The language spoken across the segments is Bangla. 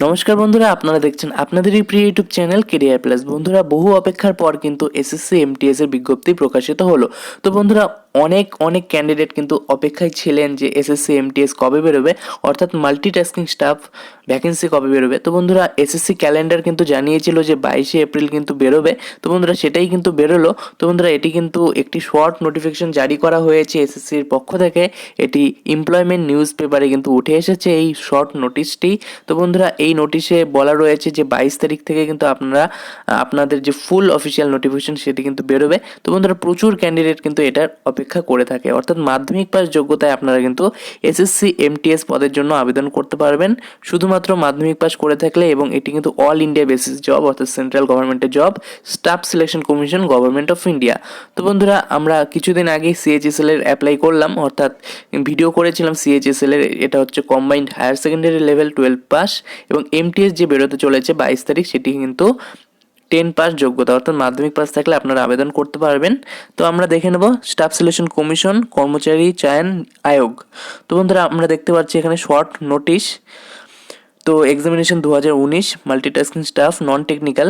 নমস্কার বন্ধুরা, আপনারা দেখছেন আপনাদেরই প্রিয় ইউটিউব চ্যানেল কেরিয়ার প্লাস বন্ধুরা, বহু অপেক্ষার পর কিন্তু এসএসসি এমটিএস এর বিজ্ঞপ্তি প্রকাশিত হলো। তো বন্ধুরা অনেক অনেক ক্যান্ডিডেট কিন্তু অপেক্ষায় ছিলেন যে এসএসসি এমটিএস কবে বেরোবে, অর্থাৎ মাল্টিটাস্কিং স্টাফ ভ্যাকেন্সি কবে বেরোবে। তো বন্ধুরা এসএসসি ক্যালেন্ডার কিন্তু জানিয়েছিল যে বাইশে এপ্রিল কিন্তু বেরোবে। তো বন্ধুরা, সেটাই কিন্তু বেরোলো। তো বন্ধুরা, এটি কিন্তু একটি শর্ট নোটিফিকেশন জারি করা হয়েছে এসএসসির পক্ষ থেকে। এটি এমপ্লয়মেন্ট নিউজ পেপারে কিন্তু উঠে এসেছে এই শর্ট নোটিশটি তো বন্ধুরা, এই নোটিশে বলা রয়েছে যে বাইশ তারিখ থেকে কিন্তু আপনারা, আপনাদের যে ফুল অফিসিয়াল নোটিফিকেশন সেটি কিন্তু বেরোবে। তো বন্ধুরা, প্রচুর ক্যান্ডিডেট কিন্তু এটার অপেক্ষা করে থাকে। অর্থাৎ মাধ্যমিক পাস যোগ্যতায় আপনারা কিন্তু এসএসসি এমটিএস পদের জন্য আবেদন করতে পারবেন। শুধুমাত্র মাধ্যমিক পাস করে থাকলে এবং এটি কিন্তু অল ইন্ডিয়া বেসিস জব অর্থাৎ সেন্ট্রাল গভর্নমেন্টের job staff selection commission government of India তো বন্ধুরা, আমরা কিছুদিন আগে সিএইচএসএল এর অ্যাপ্লাই করলাম, অর্থাৎ ভিডিও করেছিলাম সিএইচএসএল এর, এটা হচ্ছে combined higher secondary level twelve pass এবং এমটিএস যে বেরোতে চলেছে বাইশ তারিখ, সেটি কিন্তু টেন পাস যোগ্যতা, অর্থাৎ মাধ্যমিক পাস থাকলে আপনারা আবেদন করতে পারবেন। তো আমরা দেখে নেব স্টাফ সিলেকশন কমিশন কর্মচারী চয়ন আয়োগ। তো বন্ধুরা, আমরা দেখতে পাচ্ছি এখানে শর্ট নোটিশ তো এক্সামিনেশন দু হাজার উনিশ মাল্টিটাস্কিং স্টাফ নন টেকনিক্যাল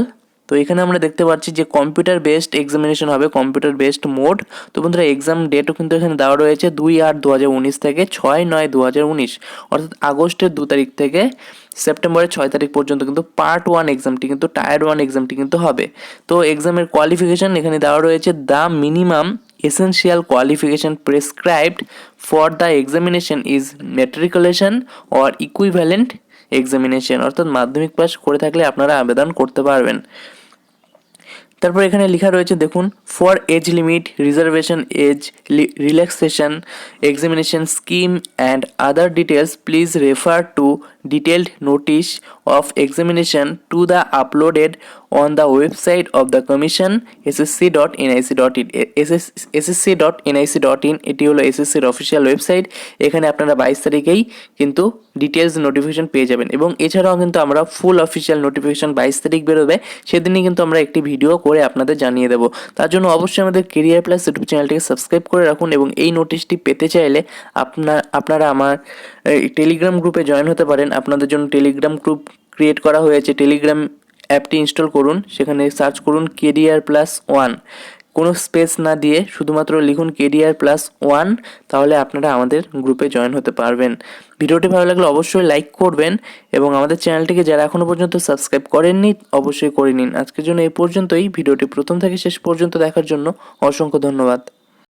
এখানে আমরা দেখতে পাচ্ছি যে কম্পিউটার বেসড এক্সামিনেশন হবে কম্পিউটার বেসড মোড তো বন্ধুরা এক্সাম ডেটও কিন্তু এখানে দেওয়া রয়েছে দুই আট দু থেকে ছয় নয় দু অর্থাৎ আগস্টের দু তারিখ থেকে সেপ্টেম্বরের ছয় তারিখ পর্যন্ত কিন্তু পার্ট ওয়ান এক্সামটি কিন্তু টায়ার ওয়ান এক্সামটি কিন্তু হবে। তো এক্সামের কোয়ালিফিকেশান এখানে দেওয়া রয়েছে the minimum essential qualification prescribed for the examination is matriculation or equivalent examination অর্থাৎ মাধ্যমিক পাস করে থাকলে আপনারা আবেদন করতে পারবেন। তারপর এখানে লেখা রয়েছে, দেখুন for age limit reservation age relaxation examination scheme and other details please refer to detailed notice of examination to the uploaded NIC dot in SSC dot NIC dot in এটি হলো এসএসসির অফিসিয়াল ওয়েবসাইট এখানে আপনারা বাইশ তারিখেই কিন্তু ডিটেলস নোটিফিকেশন পেয়ে যাবেন। এবং এছাড়াও কিন্তু আমরা ফুল অফিসিয়াল নোটিফিকেশন বাইশ তারিখ বেরোবে, সেদিনই কিন্তু আমরা একটি ভিডিও করে আপনাদের জানিয়ে দেবো। তার জন্য অবশ্যই আমাদের কেরিয়ার প্লাস ইউটিউব চ্যানেলটিকে সাবস্ক্রাইব করে রাখুন এবং এই নোটিশটি পেতে চাইলে আপনার আপনারা আমার টেলিগ্রাম গ্রুপে জয়েন হতে পারেন। আপনাদের জন্য টেলিগ্রাম গ্রুপ ক্রিয়েট করা হয়েছে। টেলিগ্রাম অ্যাপটি ইনস্টল করুন। সেখানে সার্চ করুন কেরিয়ার প্লাস ওয়ান। কোনো স্পেস না দিয়ে শুধুমাত্র লিখুন কেরিয়ার প্লাস ওয়ান, তাহলে আপনারা আমাদের গ্রুপে জয়েন হতে পারবেন। ভিডিওটি ভালো লাগলে অবশ্যই লাইক করবেন এবং আমাদের চ্যানেলটিকে যারা এখনও পর্যন্ত সাবস্ক্রাইব করেননি, অবশ্যই করে নিন। আজকের জন্য এই পর্যন্তই। ভিডিওটি প্রথম থেকে শেষ পর্যন্ত দেখার জন্য অসংখ্য ধন্যবাদ।